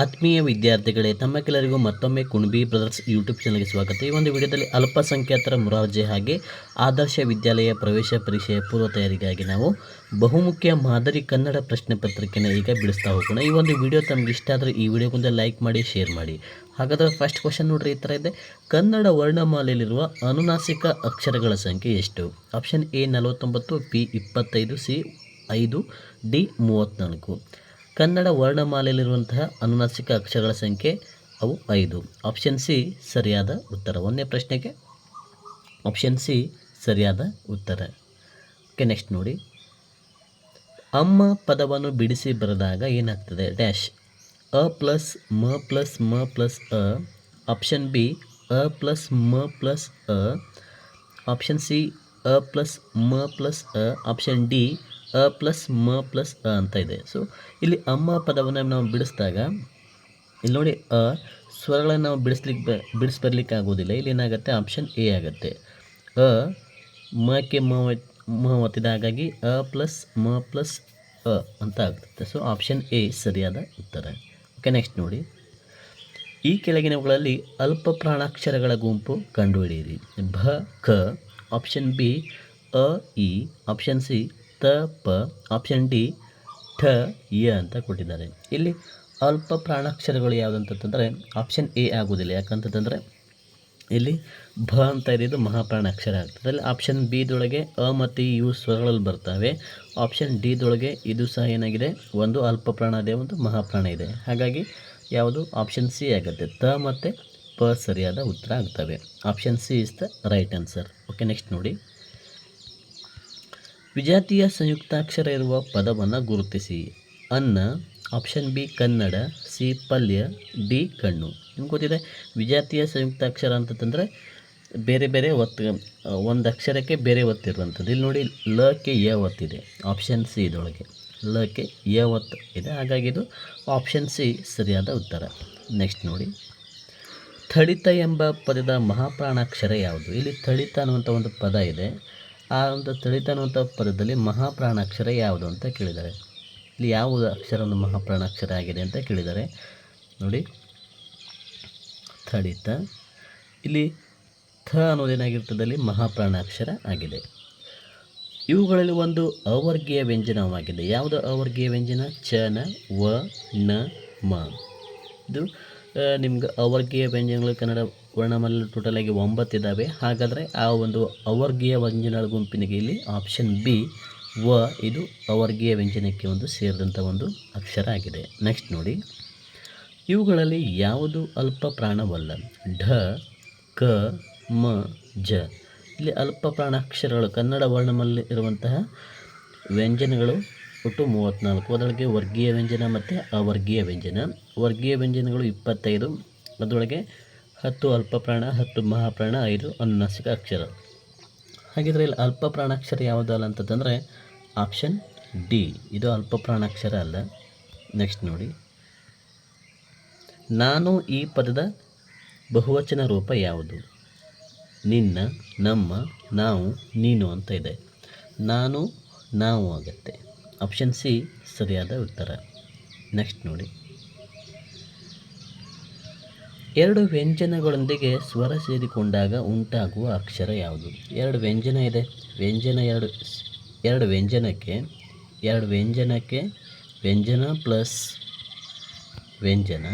ಆತ್ಮೀಯ ವಿದ್ಯಾರ್ಥಿಗಳೇ ತಮ್ಮೆಲ್ಲರಿಗೂ ಮತ್ತೊಮ್ಮೆ ಕುಣಬಿ ಬ್ರದರ್ಸ್ ಯೂಟ್ಯೂಬ್ ಚಾನಲ್ಗೆ ಸ್ವಾಗತ. ಈ ಒಂದು ವಿಡಿಯೋದಲ್ಲಿ ಅಲ್ಪಸಂಖ್ಯಾತರ ಮುರಾರ್ಜೆ ಹಾಗೆ ಆದರ್ಶ ವಿದ್ಯಾಲಯ ಪ್ರವೇಶ ಪರೀಕ್ಷೆಯ ಪೂರ್ವ ತಯಾರಿಗಾಗಿ ನಾವು ಬಹುಮುಖ್ಯ ಮಾದರಿ ಕನ್ನಡ ಪ್ರಶ್ನೆ ಪತ್ರಿಕೆಯನ್ನು ಈಗ ಬಿಡಿಸ್ತಾ ಹೋಗೋಣ. ಈ ಒಂದು ವಿಡಿಯೋ ತಮಗೆ ಇಷ್ಟ ಆದರೆ ಈ ವಿಡಿಯೋಗೊಂದು ಲೈಕ್ ಮಾಡಿ, ಶೇರ್ ಮಾಡಿ. ಹಾಗಾದರೆ ಫಸ್ಟ್ ಕ್ವಶನ್ ನೋಡ್ರಿ, ಈ ಥರ ಇದೆ. ಕನ್ನಡ ವರ್ಣಮಾಲೆಯಲ್ಲಿರುವ ಅನುನಾಸಿಕ ಅಕ್ಷರಗಳ ಸಂಖ್ಯೆ ಎಷ್ಟು? ಆಪ್ಷನ್ ಎ ನಲವತ್ತೊಂಬತ್ತು ಪಿ ಇಪ್ಪತ್ತೈದು ಸಿ ಐದು ಡಿ ಮೂವತ್ತ್ನಾಲ್ಕು. ಕನ್ನಡ ವರ್ಣಮಾಲೆಯಲ್ಲಿರುವಂತಹ ಅನುನಾಸಿಕ ಅಕ್ಷರಗಳ ಸಂಖ್ಯೆ ಅವು ಐದು. ಆಪ್ಷನ್ ಸಿ ಸರಿಯಾದ ಉತ್ತರ. ಒಂದನೇ ಪ್ರಶ್ನೆಗೆ ಆಪ್ಷನ್ ಸಿ ಸರಿಯಾದ ಉತ್ತರ. ಓಕೆ ನೆಕ್ಸ್ಟ್ ನೋಡಿ. ಅಮ್ಮ ಪದವನ್ನು ಬಿಡಿಸಿ ಬರೆದಾಗ ಏನಾಗ್ತದೆ? ಡ್ಯಾಶ್ ಅ ಪ್ಲಸ್ ಮ ಪ್ಲಸ್ ಮ ಪ್ಲಸ್ ಅ. ಆಪ್ಷನ್ ಬಿ ಅ ಪ್ಲಸ್ ಮ ಪ್ಲಸ್ ಅ. ಆಪ್ಷನ್ ಸಿ ಅ ಪ್ಲಸ್ ಮ ಪ್ಲಸ್ ಅ. ಆಪ್ಷನ್ ಡಿ ಅ ಪ್ಲಸ್ ಮ ಪ್ಲಸ್ ಅ ಅಂತ ಇದೆ. ಸೊ ಇಲ್ಲಿ ಅಮ್ಮ ಪದವನ್ನು ನಾವು ಬಿಡಿಸಿದಾಗ, ಇಲ್ಲಿ ನೋಡಿ ಅ, ಸ್ವರಗಳನ್ನು ನಾವು ಬಿಡಿಸ್ಲಿಕ್ಕೆ ಬಿಡಿಸಿ ಬರಲಿಕ್ಕೆ ಆಗೋದಿಲ್ಲ ಇಲ್ಲಿ ಏನಾಗುತ್ತೆ? ಆಪ್ಷನ್ ಎ ಆಗುತ್ತೆ. ಅ, ಮಕ್ಕೆ ಮ ಮ ಒತ್ತಿದ ಹಾಗಾಗಿ ಅ ಪ್ಲಸ್ ಮ ಪ್ಲಸ್ ಅ ಅಂತ ಆಗುತ್ತೆ ಸೊ ಆಪ್ಷನ್ ಎ ಸರಿಯಾದ ಉತ್ತರ. ಓಕೆ ನೆಕ್ಸ್ಟ್ ನೋಡಿ. ಈ ಕೆಳಗಿನವುಗಳಲ್ಲಿ ಅಲ್ಪ ಪ್ರಾಣಾಕ್ಷರಗಳ ಗುಂಪು ಕಂಡುಹಿಡಿಯಿರಿ. ಭ, ಕ, ಆಪ್ಷನ್ ಬಿ, ಅ, ಇ, ಆಪ್ಷನ್ ಸಿ ತ, ಪ ಆಪ್ಷನ್ ಡಿ ಠ, ಯ ಅಂತ ಕೊಟ್ಟಿದ್ದಾರೆ. ಇಲ್ಲಿ ಅಲ್ಪ ಪ್ರಾಣಾಕ್ಷರಗಳು ಯಾವುದಂತಂದರೆ ಆಪ್ಷನ್ ಎ ಆಗೋದಿಲ್ಲ. ಯಾಕಂತಂದರೆ ಇಲ್ಲಿ ಭ ಅಂತ ಇರೋದು ಮಹಾಪ್ರಾಣಾಕ್ಷರ ಆಗ್ತದೆ. ಅಲ್ಲಿ ಆಪ್ಷನ್ ಬಿದೊಳಗೆ ಅ ಮತ್ತು ಯು ಸ್ವರಗಳಲ್ಲಿ ಬರ್ತವೆ. ಆಪ್ಷನ್ ಡಿದೊಳಗೆ ಇದು ಸಹ ಏನಾಗಿದೆ? ಒಂದು ಅಲ್ಪ ಪ್ರಾಣ ಇದೆ, ಒಂದು ಮಹಾಪ್ರಾಣ ಇದೆ. ಹಾಗಾಗಿ ಯಾವುದು? ಆಪ್ಷನ್ ಸಿ ಆಗುತ್ತೆ. ತ ಮತ್ತು ಪ ಸರಿಯಾದ ಉತ್ತರ ಆಗ್ತವೆ. Option C is the right answer okay next ನೋಡಿ. ವಿಜಾತಿಯ ಸಂಯುಕ್ತಾಕ್ಷರ ಇರುವ ಪದವನ್ನು ಗುರುತಿಸಿ. ಅನ್ನ, ಆಪ್ಷನ್ ಬಿ, ಕನ್ನಡ, ಸಿ, ಪಲ್ಯ, ಡಿ, ಕಣ್ಣು. ನಿಮ್ಗೆ ಗೊತ್ತಿದೆ, ವಿಜಾತಿಯ ಸಂಯುಕ್ತಾಕ್ಷರ ಅಂತಂದರೆ ಬೇರೆ ಬೇರೆ ಒತ್ತು, ಒಂದು ಅಕ್ಷರಕ್ಕೆ ಬೇರೆ ಒತ್ತಿರುವಂಥದ್ದು. ಇಲ್ಲಿ ನೋಡಿ ಲಕ್ಕೆ ಎ ಒತ್ತಿದೆ. ಆಪ್ಷನ್ ಸಿ ಇದರೊಳಗೆ ಲಕ್ಕೆ ಎ ಒತ್ತು ಇದೆ. ಹಾಗಾಗಿ ಇದು ಆಪ್ಷನ್ ಸಿ ಸರಿಯಾದ ಉತ್ತರ. ನೆಕ್ಸ್ಟ್ ನೋಡಿ. ಥಳಿತ ಎಂಬ ಪದದ ಮಹಾಪ್ರಾಣಾಕ್ಷರ ಯಾವುದು? ಇಲ್ಲಿ ಥಳಿತ ಅನ್ನುವಂಥ ಒಂದು ಪದ ಇದೆ. ಆ ಒಂದು ಥಳಿತ ಅನ್ನುವಂಥ ಪದದಲ್ಲಿ ಮಹಾಪ್ರಾಣಾಕ್ಷರ ಯಾವುದು ಅಂತ ಕೇಳಿದ್ದಾರೆ. ಇಲ್ಲಿ ಯಾವ ಅಕ್ಷರ ಒಂದು ಮಹಾಪ್ರಾಣಾಕ್ಷರ ಆಗಿದೆ ಅಂತ ಕೇಳಿದ್ದಾರೆ. ನೋಡಿ. ಥಳಿತ ಇಲ್ಲಿ ಥ ಅನ್ನೋದೇನಾಗಿರ್ತದೆ ಅಲ್ಲಿ ಮಹಾಪ್ರಾಣಾಕ್ಷರ ಆಗಿದೆ. ಇವುಗಳಲ್ಲಿ ಒಂದು ಅವರ್ಗೀಯ ವ್ಯಂಜನವಾಗಿದೆ. ಯಾವುದು ಅವರ್ಗೀಯ ವ್ಯಂಜನ? ಚ, ನ, ವ, ನ, ಮ. ಇದು ನಿಮ್ಗೆ ಅವರ್ಗೀಯ ವ್ಯಂಜನಗಳು ಕನ್ನಡ ವರ್ಣಮಾಲೆ ಟೋಟಲ್ ಆಗಿ ಒಂಬತ್ತಿದ್ದಾವೆ ಹಾಗಾದರೆ ಆ ಒಂದು ಅವರ್ಗೀಯ ವ್ಯಂಜನಗಳ ಗುಂಪಿನಿಗೆ ಇಲ್ಲಿ ಆಪ್ಷನ್ ಬಿ ವ ಇದು ಅವರ್ಗೀಯ ವ್ಯಂಜನಕ್ಕೆ ಒಂದು ಸೇರಿದಂಥ ಒಂದು ಅಕ್ಷರ ಆಗಿದೆ. ನೆಕ್ಸ್ಟ್ ನೋಡಿ. ಇವುಗಳಲ್ಲಿ ಯಾವುದು ಅಲ್ಪ ಪ್ರಾಣವಲ್ಲ? ಢ, ಕ, ಮ, ಜ. ಇಲ್ಲಿ ಅಲ್ಪ ಪ್ರಾಣಾಕ್ಷರಗಳು ಕನ್ನಡ ವರ್ಣಮಲ್ಲಿ ಇರುವಂತಹ ವ್ಯಂಜನಗಳು ಒಟ್ಟು ಮೂವತ್ತ್ನಾಲ್ಕು ಅದರೊಳಗೆ ವರ್ಗೀಯ ವ್ಯಂಜನ ಮತ್ತು ಅವರ್ಗೀಯ ವ್ಯಂಜನ. ವರ್ಗೀಯ ವ್ಯಂಜನಗಳು ಇಪ್ಪತ್ತೈದು, ಅದರೊಳಗೆ ಹತ್ತು ಅಲ್ಪ ಪ್ರಾಣ ಹತ್ತು ಮಹಾಪ್ರಾಣ, ಐದು ಅನುನಾಸಿಕ ಅಕ್ಷರ. ಹಾಗಿದ್ರೆ ಇಲ್ಲಿ ಅಲ್ಪ ಪ್ರಾಣಾಕ್ಷರ ಯಾವುದಲ್ಲ ಅಂತಂದರೆ ಆಪ್ಷನ್ ಡಿ. ಇದು ಅಲ್ಪ ಪ್ರಾಣಾಕ್ಷರ ಅಲ್ಲ. ನೆಕ್ಸ್ಟ್ ನೋಡಿ. ನಾನು ಈ ಪದದ ಬಹುವಚನ ರೂಪ ಯಾವುದು? ನಿನ್ನ, ನಮ್ಮ, ನಾವು, ನೀನು ಅಂತ ಇದೆ. ನಾನು, ನಾವು ಆಗುತ್ತೆ. ಆಪ್ಷನ್ ಸಿ ಸರಿಯಾದ ಉತ್ತರ. ನೆಕ್ಸ್ಟ್ ನೋಡಿ. ಎರಡು ವ್ಯಂಜನಗಳೊಂದಿಗೆ ಸ್ವರ ಸೇರಿಕೊಂಡಾಗ ಉಂಟಾಗುವ ಅಕ್ಷರ ಯಾವುದು? ಎರಡು ವ್ಯಂಜನ ಇದೆ. ವ್ಯಂಜನ ಎರಡು ಎರಡು ವ್ಯಂಜನಕ್ಕೆ ಎರಡು ವ್ಯಂಜನಕ್ಕೆ ವ್ಯಂಜನ ಪ್ಲಸ್ ವ್ಯಂಜನ.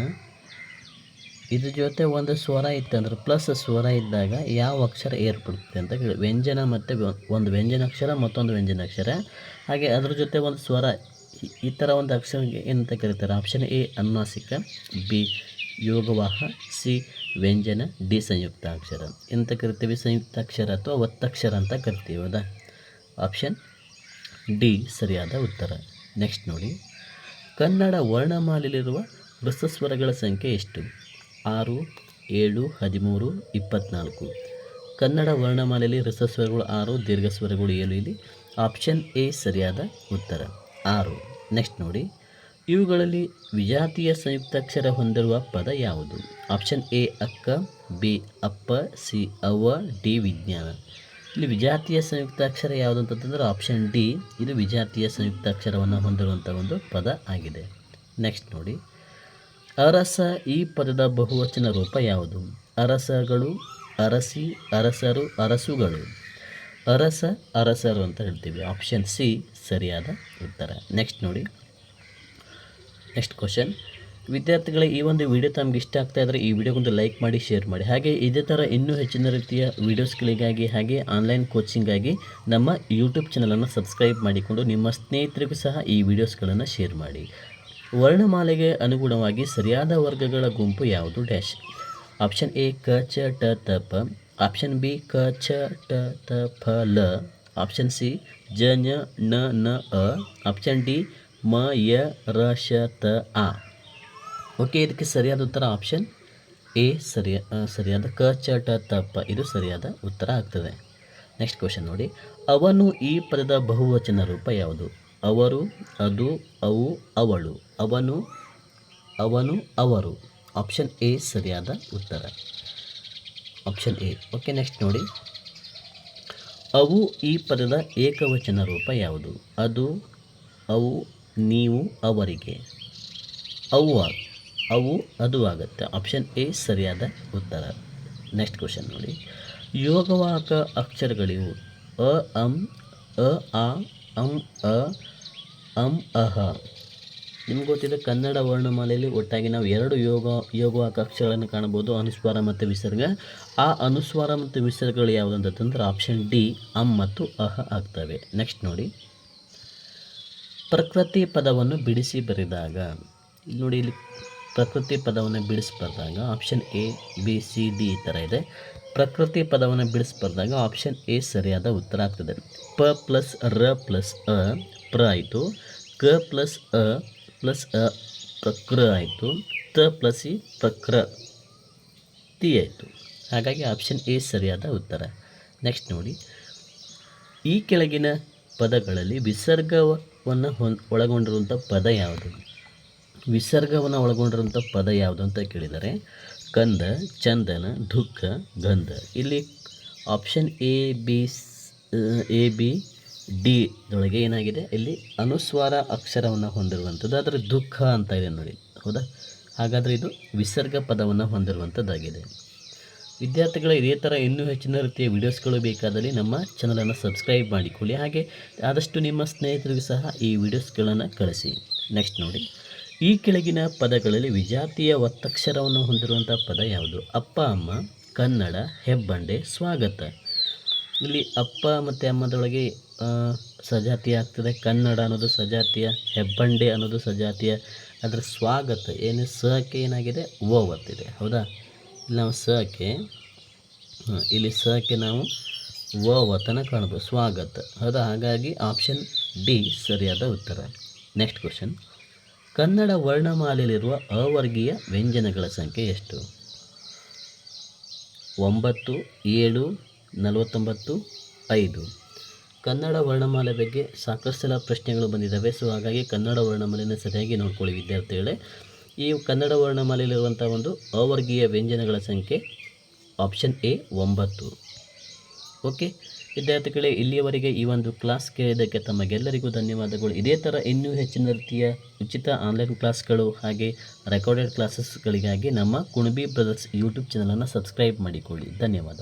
ಇದ್ರ ಜೊತೆ ಒಂದು ಸ್ವರ ಇತ್ತಂದ್ರೆ ಪ್ಲಸ್ ಸ್ವರ ಇದ್ದಾಗ ಯಾವ ಅಕ್ಷರ ಏರ್ಪಡುತ್ತೆ ಅಂತ ಕೇಳಿ. ವ್ಯಂಜನ ಮತ್ತು ಒಂದು ಒಂದು ವ್ಯಂಜನಾಕ್ಷರ ಮತ್ತೊಂದು ವ್ಯಂಜನಾಕ್ಷರ ಹಾಗೆ ಅದ್ರ ಜೊತೆ ಒಂದು ಸ್ವರ, ಈ- ಈ ಥರ ಒಂದು ಅಕ್ಷರ ಏನಂತ ಕರೀತಾರೆ? ಆಪ್ಷನ್ ಎ, ಅನ್ನಾಸಿಕ, ಬಿ ಯೋಗವಾಹ, ಸಿ, ವ್ಯಂಜನ, ಡಿ ಸಂಯುಕ್ತ ಅಕ್ಷರ ಎಂತ ಕರಿತೀವಿ? ಸಂಯುಕ್ತಾಕ್ಷರ ಅಥವಾ ಒತ್ತಕ್ಷರ ಅಂತ ಕರಿತೀವಿ ಅದ. ಆಪ್ಷನ್ ಡಿ, ಸರಿಯಾದ ಉತ್ತರ. ನೆಕ್ಸ್ಟ್ ನೋಡಿ. ಕನ್ನಡ ವರ್ಣಮಾಲೆಯಲ್ಲಿರುವ ಸ್ವರಗಳ ಸಂಖ್ಯೆ ಎಷ್ಟು? ಆರು, ಏಳು, ಹದಿಮೂರು ಇಪ್ಪತ್ತ್ನಾಲ್ಕು ಕನ್ನಡ ವರ್ಣಮಾಲೆಯಲ್ಲಿ ಸ್ವರಗಳು ಆರು, ದೀರ್ಘಸ್ವರಗಳು ಏಳು ಇಲ್ಲಿ. ಆಪ್ಷನ್ ಎ, ಸರಿಯಾದ ಉತ್ತರ. ಆರು. ನೆಕ್ಸ್ಟ್ ನೋಡಿ. ಇವುಗಳಲ್ಲಿ ವಿಜಾತಿಯ ಸಂಯುಕ್ತಾಕ್ಷರ ಹೊಂದಿರುವ ಪದ ಯಾವುದು? ಆಪ್ಷನ್ ಎ ಅಕ್ಕ ಬಿ ಅಪ್ಪ ಸಿ ಅವ್ವ ಡಿ ವಿಜ್ಞಾನ. ಇಲ್ಲಿ ವಿಜಾತಿಯ ಸಂಯುಕ್ತಾಕ್ಷರ ಯಾವುದು ಅಂತಂದ್ರೆ ಆಪ್ಷನ್ ಡಿ ಇದು ವಿಜಾತಿಯ ಸಂಯುಕ್ತಾಕ್ಷರವನ್ನು ಹೊಂದಿರುವಂಥ ಒಂದು ಪದ ಆಗಿದೆ. ನೆಕ್ಸ್ಟ್ ನೋಡಿ. ಅರಸ ಈ ಪದದ ಬಹುವಚನ ರೂಪ ಯಾವುದು? ಅರಸಗಳು, ಅರಸಿ, ಅರಸರು, ಅರಸುಗಳು. ಅರಸ, ಅರಸರು ಅಂತ ಹೇಳ್ತೀವಿ. ಆಪ್ಷನ್ ಸಿ ಸರಿಯಾದ ಉತ್ತರ. ನೆಕ್ಸ್ಟ್ ನೋಡಿ. ನೆಕ್ಸ್ಟ್ ಕ್ವಶನ್ ವಿದ್ಯಾರ್ಥಿಗಳ, ಈ ಒಂದು ವಿಡಿಯೋ ತಮಗೆ ಇಷ್ಟ ಆಗ್ತಾ ಇದ್ದರೆ ಈ ವಿಡಿಯೋಗೊಂದು ಲೈಕ್ ಮಾಡಿ ಶೇರ್ ಮಾಡಿ. ಹಾಗೆ ಇದೇ ಥರ ಇನ್ನೂ ಹೆಚ್ಚಿನ ರೀತಿಯ ವೀಡಿಯೋಸ್ಗಳಿಗಾಗಿ ಹಾಗೆ ಆನ್ಲೈನ್ ಕೋಚಿಂಗಾಗಿ ನಮ್ಮ ಯೂಟ್ಯೂಬ್ ಚಾನಲನ್ನು ಸಬ್ಸ್ಕ್ರೈಬ್ ಮಾಡಿಕೊಂಡು ನಿಮ್ಮ ಸ್ನೇಹಿತರಿಗೂ ಸಹ ಈ ವಿಡಿಯೋಸ್ಗಳನ್ನು ಶೇರ್ ಮಾಡಿ. ವರ್ಣಮಾಲೆಗೆ ಅನುಗುಣವಾಗಿ ಸರಿಯಾದ ವರ್ಗಗಳ ಗುಂಪು ಯಾವುದು? ಡ್ಯಾಶ್ ಆಪ್ಷನ್ ಎ ಕ, ಚ, ಟ, ತ, ಪ. ಆಪ್ಷನ್ ಬಿ ಕ, ಚ, ಟ, ತ ಫ ಲ. ಆಪ್ಷನ್ ಸಿ ಜ ನ ನ, ಅ. ಆಪ್ಷನ್ ಡಿ ಮ, ಯ, ರ, ಶ, ತ, ಆ. ಓಕೆ ಇದಕ್ಕೆ ಸರಿಯಾದ ಉತ್ತರ ಆಪ್ಷನ್ ಎ ಸರಿಯ ಸರಿಯಾದ ಕ, ಚ, ಟ, ತ ಇದು ಸರಿಯಾದ ಉತ್ತರ ಆಗ್ತದೆ. ನೆಕ್ಸ್ಟ್ ಕ್ವಶನ್ ನೋಡಿ. ಅವನು ಈ ಪದದ ಬಹುವಚನ ರೂಪ ಯಾವುದು? ಅವರು, ಅದು, ಅವು, ಅವಳು. ಅವನು ಅವನು, ಅವರು. ಆಪ್ಷನ್ ಎ ಸರಿಯಾದ ಉತ್ತರ. ಆಪ್ಷನ್ ಎ ಓಕೆ ನೆಕ್ಸ್ಟ್ ನೋಡಿ. ಅವು ಈ ಪದದ ಏಕವಚನ ರೂಪ ಯಾವುದು? ಅದು, ಅವು ನೀವು ಅವರಿಗೆ. ಅವು ಅವು ಅದು ಆಗುತ್ತೆ. ಆಪ್ಷನ್ ಎ ಸರಿಯಾದ ಉತ್ತರ. ನೆಕ್ಸ್ಟ್ ಕ್ವಶನ್ ನೋಡಿ. ಯೋಗವಾಹಕ ಅಕ್ಷರಗಳಿವು. ಅ, ಅಂ, ಅ, ಆ, ಅಂ, ಅ, ಅಂ, ಅಹ. ನಿಮ್ಗೆ ಗೊತ್ತಿದೆ ಕನ್ನಡ ವರ್ಣಮಾಲೆಯಲ್ಲಿ ಒಟ್ಟಾಗಿ ನಾವು ಎರಡು ಯೋಗ ಯೋಗವಾಹಕ ಅಕ್ಷರಗಳನ್ನು ಕಾಣಬಹುದು. ಅನುಸ್ವಾರ ಮತ್ತು ವಿಸರ್ಗ. ಆ ಅನುಸ್ವಾರ ಮತ್ತು ವಿಸರ್ಗಗಳು ಯಾವುದು ಅಂತಂದ್ರೆ ಆಪ್ಷನ್ ಡಿ ಅಂ ಮತ್ತು ಅಹ ಆಗ್ತವೆ. ನೆಕ್ಸ್ಟ್ ನೋಡಿ. ಪ್ರಕೃತಿ ಪದವನ್ನು ಬಿಡಿಸಿ ಬರೆದಾಗ, ಇಲ್ಲಿ ನೋಡಿ ಇಲ್ಲಿ ಪ್ರಕೃತಿ ಪದವನ್ನು ಬಿಡಿಸಿ ಬರೆದಾಗ option A B C D ಈ ಥರ ಇದೆ. ಪ್ರಕೃತಿ ಪದವನ್ನು ಬಿಡಿಸಿ ಬರೆದಾಗ ಆಪ್ಷನ್ ಎ ಸರಿಯಾದ ಉತ್ತರ ಆಗ್ತದೆ. ಪ ಪ್ಲಸ್ ರ ಪ್ಲಸ್ ಅ, ಪ್ರ ಆಯಿತು. ಕ ಪ್ಲಸ್ ಅ ಪ್ಲಸ್ ಅ, ಪ್ರಕೃ ಆಯಿತು. ತ ಪ್ಲಸ್ ಇ ಪ್ರಕ್ರ ತಿ ಆಯಿತು. ಹಾಗಾಗಿ ಆಪ್ಷನ್ ಎ ಸರಿಯಾದ ಉತ್ತರ. ನೆಕ್ಸ್ಟ್ ನೋಡಿ. ಈ ಕೆಳಗಿನ ಪದಗಳಲ್ಲಿ ವಿಸರ್ಗವನ್ನು ಹೊನ್ ಒಳಗೊಂಡಿರುವಂಥ ಪದ ಯಾವುದು? ವಿಸರ್ಗವನ್ನು ಒಳಗೊಂಡಿರುವಂಥ ಪದ ಯಾವುದು ಅಂತ ಕೇಳಿದರೆ, ಕಂದ, ಚಂದನ, ದುಃಖ, ಗಂಧ. ಇಲ್ಲಿ option A B A B D ಇದೊಳಗೆ ಏನಾಗಿದೆ? ಇಲ್ಲಿ ಅನುಸ್ವಾರ ಅಕ್ಷರವನ್ನು ಹೊಂದಿರುವಂಥದ್ದು ಆದರೆ ದುಃಖ ಅಂತ ಇದೆ ನೋಡಿ. ಹೌದಾ? ಹಾಗಾದರೆ ಇದು ವಿಸರ್ಗ ಪದವನ್ನು ಹೊಂದಿರುವಂಥದ್ದಾಗಿದೆ ವಿದ್ಯಾರ್ಥಿಗಳ ಇದೇ ಥರ ಇನ್ನೂ ಹೆಚ್ಚಿನ ರೀತಿಯ ವೀಡಿಯೋಸ್ಗಳು ಬೇಕಾದಲ್ಲಿ ನಮ್ಮ ಚಾನಲನ್ನು ಸಬ್ಸ್ಕ್ರೈಬ್ ಮಾಡಿಕೊಳ್ಳಿ. ಹಾಗೆ ಆದಷ್ಟು ನಿಮ್ಮ ಸ್ನೇಹಿತರಿಗೂ ಸಹ ಈ ವಿಡಿಯೋಸ್ಗಳನ್ನು ಕಳಿಸಿ. ನೆಕ್ಸ್ಟ್ ನೋಡಿ. ಈ ಕೆಳಗಿನ ಪದಗಳಲ್ಲಿ ವಿಜಾತಿಯ ಒತ್ತಕ್ಷರವನ್ನು ಹೊಂದಿರುವಂಥ ಪದ ಯಾವುದು? ಅಪ್ಪ, ಅಮ್ಮ, ಕನ್ನಡ, ಹೆಬ್ಬಂಡೆ, ಸ್ವಾಗತ. ಇಲ್ಲಿ ಅಪ್ಪ ಮತ್ತು ಅಮ್ಮದೊಳಗೆ ಸಜಾತಿ ಆಗ್ತದೆ. ಕನ್ನಡ ಅನ್ನೋದು ಸಜಾತಿಯ, ಹೆಬ್ಬಂಡೆ ಅನ್ನೋದು ಸಜಾತಿಯ. ಅದರ ಸ್ವಾಗತ ಏನು ಸಕ್ಕೆ ಏನಾಗಿದೆ? ಓ ಒತ್ತಿದೆ. ಹೌದಾ? ನಾವು ಸಕ್ಕೆ ಇಲ್ಲಿ ಸಕ್ಕೆ ನಾವು ವ ವತನ ಕಾಣ್ಬೋದು ಸ್ವಾಗತ. ಹೌದಾ ಹಾಗಾಗಿ ಆಪ್ಷನ್ ಡಿ ಸರಿಯಾದ ಉತ್ತರ. ನೆಕ್ಸ್ಟ್ ಕ್ವಶನ್ ಕನ್ನಡ ವರ್ಣಮಾಲೆಯಲ್ಲಿರುವ ಅವರ್ಗೀಯ ವ್ಯಂಜನಗಳ ಸಂಖ್ಯೆ ಎಷ್ಟು? ಒಂಬತ್ತು, ಏಳು, ನಲವತ್ತೊಂಬತ್ತು, ಐದು. ಕನ್ನಡ ವರ್ಣಮಾಲೆ ಬಗ್ಗೆ ಸಾಕಷ್ಟು ಸಲ ಪ್ರಶ್ನೆಗಳು ಬಂದಿದ್ದಾವೆ, ಸೊ ಹಾಗಾಗಿ ಕನ್ನಡ ವರ್ಣಮಾಲೆಯನ್ನು ಸರಿಯಾಗಿ ನೋಡ್ಕೊಳ್ಳಿ, ವಿದ್ಯಾರ್ಥಿಗಳೇ. ಈ ಕನ್ನಡ ವರ್ಣಮಾಲೆಯಲ್ಲಿರುವಂಥ ಒಂದು ಅವರ್ಗೀಯ ವ್ಯಂಜನಗಳ ಸಂಖ್ಯೆ ಆಪ್ಷನ್ ಎ ಒಂಬತ್ತು. ಓಕೆ, ವಿದ್ಯಾರ್ಥಿಗಳೇ, ಇಲ್ಲಿಯವರೆಗೆ ಈ ಒಂದು ಕ್ಲಾಸ್ ಕೇಳಿದ್ದಕ್ಕೆ ತಮಗೆಲ್ಲರಿಗೂ ಧನ್ಯವಾದಗಳು. ಇದೇ ಥರ ಇನ್ನೂ ಹೆಚ್ಚಿನ ರೀತಿಯ ಉಚಿತ ಆನ್ಲೈನ್ ಕ್ಲಾಸ್ಗಳು ಹಾಗೆ ರೆಕಾರ್ಡೆಡ್ ಕ್ಲಾಸಸ್ಗಳಿಗಾಗಿ ನಮ್ಮ ಕುಣಬಿ ಬ್ರದರ್ಸ್ ಯೂಟ್ಯೂಬ್ ಚಾನಲನ್ನು ಸಬ್ಸ್ಕ್ರೈಬ್ ಮಾಡಿಕೊಳ್ಳಿ. ಧನ್ಯವಾದ.